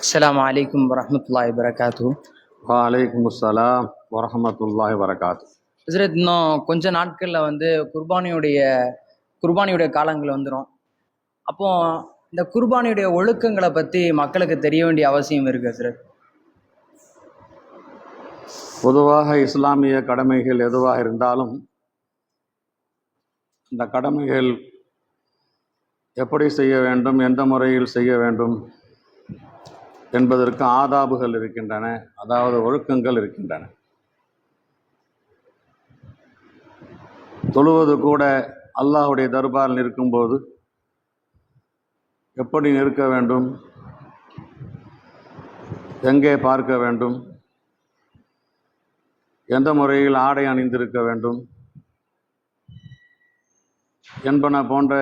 அஸ்ஸலாமு அலைக்கும் வரஹ்மத்துல்லாஹி வரகாத்து வலைக்கும் அஸ்ஸலாம் வரஹமத்துல்லாஹி வரகாத்து ஹசரத் இன்னும் கொஞ்ச நாட்களில் வந்து குர்பானியுடைய குர்பானியுடைய காலங்கள் வந்துடும் அப்போ இந்த குர்பானியுடைய ஒழுக்கங்களை பற்றி மக்களுக்கு தெரிய வேண்டிய அவசியம் இருக்கு ஹசரத் பொதுவாக இஸ்லாமிய கடமைகள் எதுவாக இருந்தாலும் இந்த கடமைகள் எப்படி செய்ய வேண்டும் எந்த முறையில் செய்ய வேண்டும் என்பதற்கு ஆதாபுகள் இருக்கின்றன அதாவது ஒழுக்கங்கள் இருக்கின்றன. தொழுவது கூட அல்லாஹுடைய தர்பாரில் நிற்கும்போது எப்படி நிற்க வேண்டும் எங்கே பார்க்க வேண்டும் எந்த முறையில் ஆடை அணிந்திருக்க வேண்டும் என்பன போன்ற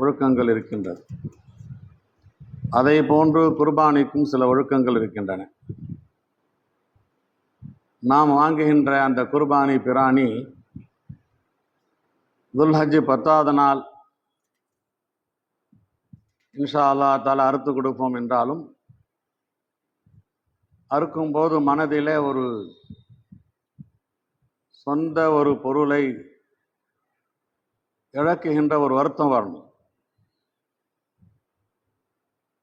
ஒழுக்கங்கள் இருக்கின்றது. அதை போன்று குர்பானிக்கும் சில ஒழுக்கங்கள் இருக்கின்றன. நாம் வாங்குகின்ற அந்த குர்பானி பிராணி துல்ஹஜ் பத்தாவது நாள் இன்ஷா அல்லா தால அறுத்து கொடுப்போம் என்றாலும் அறுக்கும்போது மனதிலே ஒரு சொந்த ஒரு பொருளை இழக்குகின்ற ஒரு வருத்தம் வரணும்.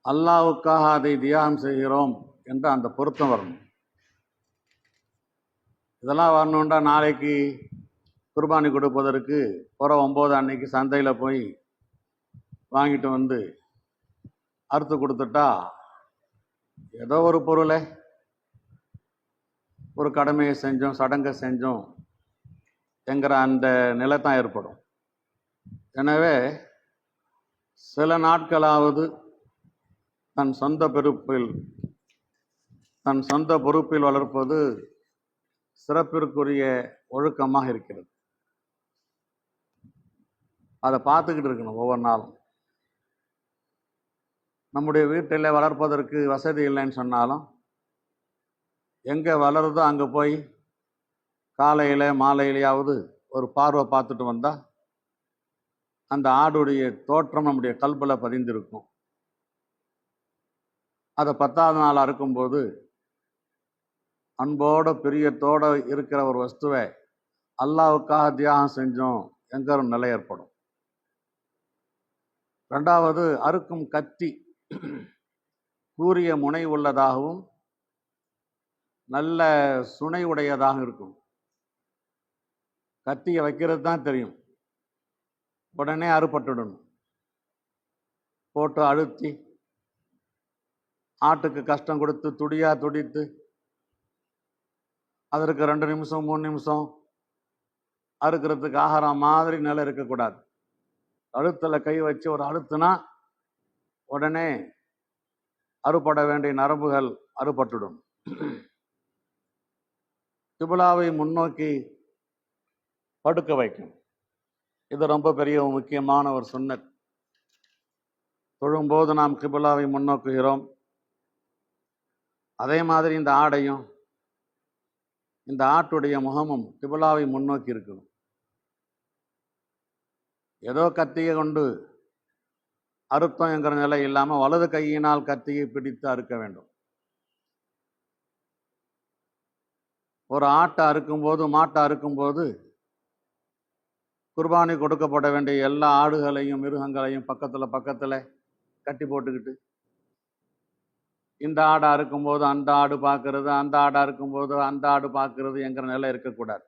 அல்லாவுக்காக அதை தியாகம் செய்கிறோம் என்ற அந்த பொருத்தம் வரணும். இதெல்லாம் வரணுண்டா நாளைக்கு குர்பானி கொடுப்பதற்கு புற ஒம்பது அன்னைக்கு சந்தையில் போய் வாங்கிட்டு வந்து அறுத்து கொடுத்துட்டா ஏதோ ஒரு பொருளை. ஒரு கடமையை செஞ்சோம் சடங்கை செஞ்சோம் என்கிற அந்த நிலை தான் ஏற்படும். எனவே சில நாட்களாவது தன் சொந்த பொறுப்பில் தன் சொந்த பொறுப்பில் வளர்ப்பது சிறப்பிற்குரிய ஒழுக்கமாக இருக்கிறது. அதை பார்த்துக்கிட்டு இருக்கணும் ஒவ்வொரு நாளும். நம்முடைய வீட்டில் வளர்ப்பதற்கு வசதி இல்லைன்னு சொன்னாலும் எங்கே வளருதோ அங்கே போய் காலையில் மாலையிலையாவது ஒரு பார்வை பார்த்துட்டு வந்தால் அந்த ஆடுடைய தோற்றம் நம்முடைய கல்பில் பதிந்திருக்கும். அதை பத்தாவது நாள் அறுக்கும்போது அன்போட பிரியத்தோட இருக்கிற ஒரு வஸ்துவை அல்லாவுக்காக தியாகம் செஞ்சோம் எங்கரும் நிலை ஏற்படும். ரெண்டாவது அறுக்கும் கத்தி கூறிய முனை உள்ளதாகவும் நல்ல சுனை உடையதாக இருக்கும். கத்தியை வைக்கிறது தான் தெரியும். உடனே அறுபட்டுடணும். போட்டு அழுத்தி ஆட்டுக்கு கஷ்டம் கொடுத்து துடியாக துடித்து அதற்கு ரெண்டு நிமிஷம் மூணு நிமிஷம் அறுக்கிறதுக்கு ஆகாரம் மாதிரி நிலை இருக்கக்கூடாது. அழுத்தில் கை வச்சு ஒரு அழுத்துனா உடனே அறுபட வேண்டிய நரம்புகள் அறுபட்டுடும். திபுலாவை முன்னோக்கி படுக்க வைக்கும். இது ரொம்ப பெரிய முக்கியமான ஒரு சுண்ணத். தொழும்போது நாம் கிபுலாவை முன்னோக்குகிறோம். அதே மாதிரி இந்த ஆடையும் இந்த ஆட்டுடைய முகமும் கிபிலாவை முன்னோக்கி இருக்கணும். ஏதோ கத்தியை கொண்டு அறுத்தம் என்கிற நிலை இல்லாமல் வலது கையினால் கத்தியை பிடித்து அறுக்க வேண்டும். ஒரு ஆட்டை அறுக்கும்போது மாட்டை அறுக்கும்போது குர்பானி கொடுக்கப்பட வேண்டிய எல்லா ஆடுகளையும் மிருகங்களையும் பக்கத்தில் பக்கத்தில் கட்டி போட்டுக்கிட்டு இந்த ஆடாக இருக்கும்போது அந்த ஆடு பார்க்கறது அந்த ஆடாக இருக்கும்போது அந்த ஆடு பார்க்கறது என்கிற நிலை இருக்கக்கூடாது.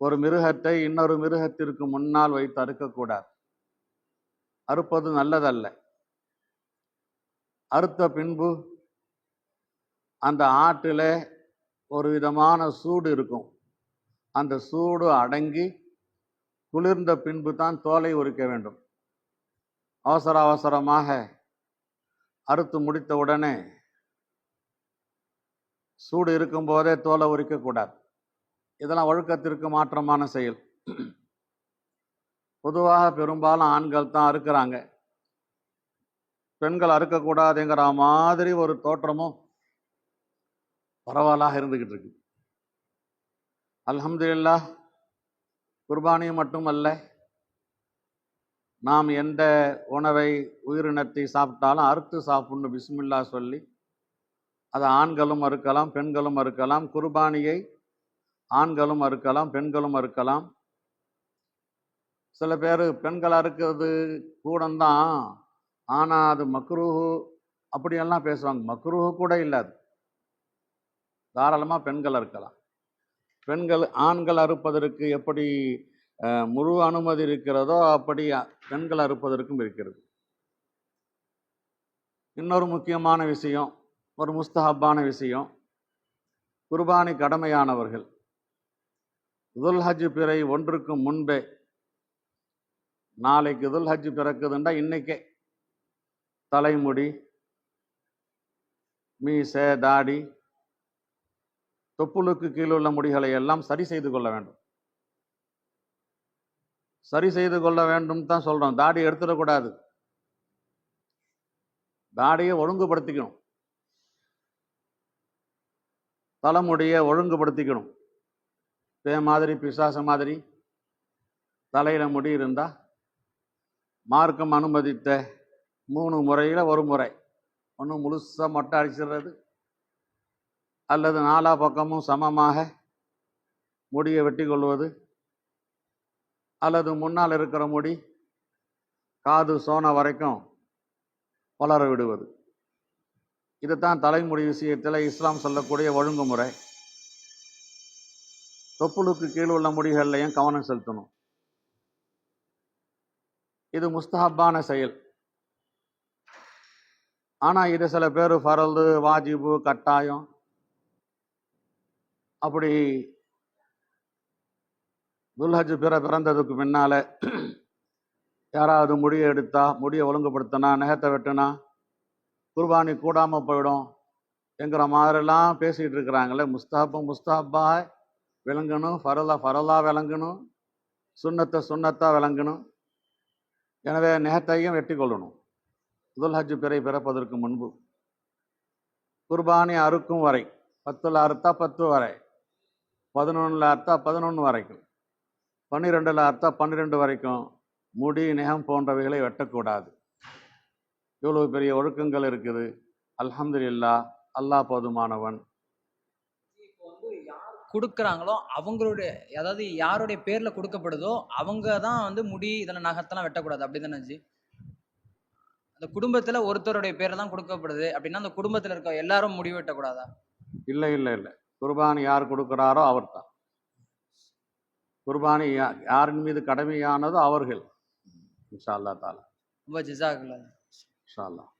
ஒரு மிருகத்தை இன்னொரு மிருகத்திற்கு முன்னால் வைத்து அறுக்கக்கூடாது. அறுப்பது நல்லதல்ல. அறுத்த பின்பு அந்த ஆட்டில் ஒரு விதமான சூடு இருக்கும். அந்த சூடு அடங்கி குளிர்ந்த பின்பு தான் தோலை உரிக்க வேண்டும். அவசர அவசரமாக அறுத்து முடித்த உடனே சூடு இருக்கும்போதே தோலை உரிக்கக்கூடாது. இதெல்லாம் ஒழுக்கத்திற்கு மாற்றமான செயல். பொதுவாக பெரும்பாலும் ஆண்கள் தான் அறுக்கிறாங்க. பெண்கள் அறுக்கக்கூடாதுங்கிற மாதிரி ஒரு தோற்றமும் பரவலாக இருந்துக்கிட்டு இருக்கு. அல்ஹம்துலில்லாஹ் குர்பானி மட்டுமல்ல நாம் எந்த உணவை உயிரினத்தை சாப்பிட்டாலும் அறுத்து சாப்பிட்ணும் பிஸ்மில்லா சொல்லி. அது ஆண்களும் அறுக்கலாம் பெண்களும் அறுக்கலாம். குர்பானியை ஆண்களும் அறுக்கலாம் பெண்களும் அறுக்கலாம். சில பேர் பெண்கள் அறுக்கிறது கூடந்தான் ஆனால் அது மக்ரூஹு அப்படியெல்லாம் பேசுவாங்க. மக்ரூஹு கூட இல்லை அது. தாராளமாக பெண்கள் அறுக்கலாம். பெண்கள் ஆண்கள் அறுப்பதற்கு எப்படி முழு அனுமதி இருக்கிறதோ அப்படி பெண்கள் அறுப்பதற்கும் இருக்கிறது. இன்னொரு முக்கியமான விஷயம் ஒரு முஸ்தஹப்பான விஷயம் குர்பானி கடமையானவர்கள். துல்ஹஜ் பிறை ஒன்றுக்கு முன்பே நாளைக்கு துல்ஹஜ் பிறக்குதுண்டா இன்னைக்கே. தலைமுடி மீசே தாடி தொப்புளுக்கு கீழுள்ள உள்ள முடிகளை எல்லாம் சரி செய்து கொள்ள வேண்டும். சரி செய்து கொள்ள வேண்டும் தான் சொல்கிறோம் தாடி எடுத்துடக்கூடாது தாடியை ஒழுங்குபடுத்திக்கணும். தலைமுடியை ஒழுங்குபடுத்திக்கணும். இதே மாதிரி பிசாச மாதிரி. தலையில் முடி இருந்தால் மார்க்கம் அனுமதித்த மூணு முறையில் ஒரு முறை. ஒன்று முழுசாக மொட்டை அடிச்சிடுறது. அல்லது நாலா பக்கமும் சமமாக முடியை வெட்டி கொள்வது. அல்லது முன்னால் இருக்கிற முடி காது சோன வரைக்கும் வளர விடுவது. இதுதான் தலைமுடி விஷயத்தில் இஸ்லாம் சொல்லக்கூடிய ஒழுங்குமுறை. தொப்புளுக்கு கீழ் உள்ள முடிகள்லையும் கவனம் செலுத்தணும். இது முஸ்தஹப்பான செயல். ஆனால் இது சில பேர் ஃபரல்து வாஜிபு கட்டாயம். அப்படி துல்ஹஜ் பிற பிறந்ததுக்கு பின்னால் யாராவது முடியை எடுத்தா முடியை ஒழுங்குபடுத்தினா நெகத்தை வெட்டினா குர்பானி கூடாமல் போயிடும் என்கிற மாதிரிலாம் பேசிகிட்டு இருக்கிறாங்களே முஸ்தாபு முஸ்தாபா விளங்கணும் ஃபரலா ஃபரலா விளங்கணும் சுண்ணத்தை சுண்ணத்தாக விளங்கணும். எனவே நெகத்தையும் வெட்டி கொள்ளணும். துல்ஹஜ் பிறை பிறப்பதற்கு முன்பு. குர்பானி அறுக்கும் வரை பத்தில் அறுத்தா பத்து வரை பதினொன்றில் அறுத்தா பதினொன்று வரைக்கும். பன்னிரெண்டில் அறுத்தா பன்னிரெண்டு வரைக்கும் முடி நெகம் போன்றவைகளை வெட்டக்கூடாது. இவ்வளவு பெரிய ஒழுக்கங்கள் இருக்குது. அல்ஹம்துலில்லா அல்லாஹ் போதுமானவன். கொடுக்குறாங்களோ அவங்களுடைய அதாவது யாருடைய பேர்ல கொடுக்கப்படுதோ அவங்க தான் வந்து முடி இதெல்லாம் நகத்தெல்லாம் வெட்டக்கூடாது. அப்படிதானே ஜி அந்த குடும்பத்துல ஒருத்தருடைய பேர்ல தான் கொடுக்கப்படுது. அப்படின்னா அந்த குடும்பத்துல இருக்க எல்லாரும் முடி வெட்டக்கூடாதா? இல்லை இல்லை இல்லை. குர்பானி யார் கொடுக்குறாரோ அவர்தான். குர்பானி யாரின் மீது கடமையானதோ அவர்கள். இன்ஷா அல்லா தாலா. ரொம்ப ஜிசாக்குல இன்ஷா அல்லாஹ்.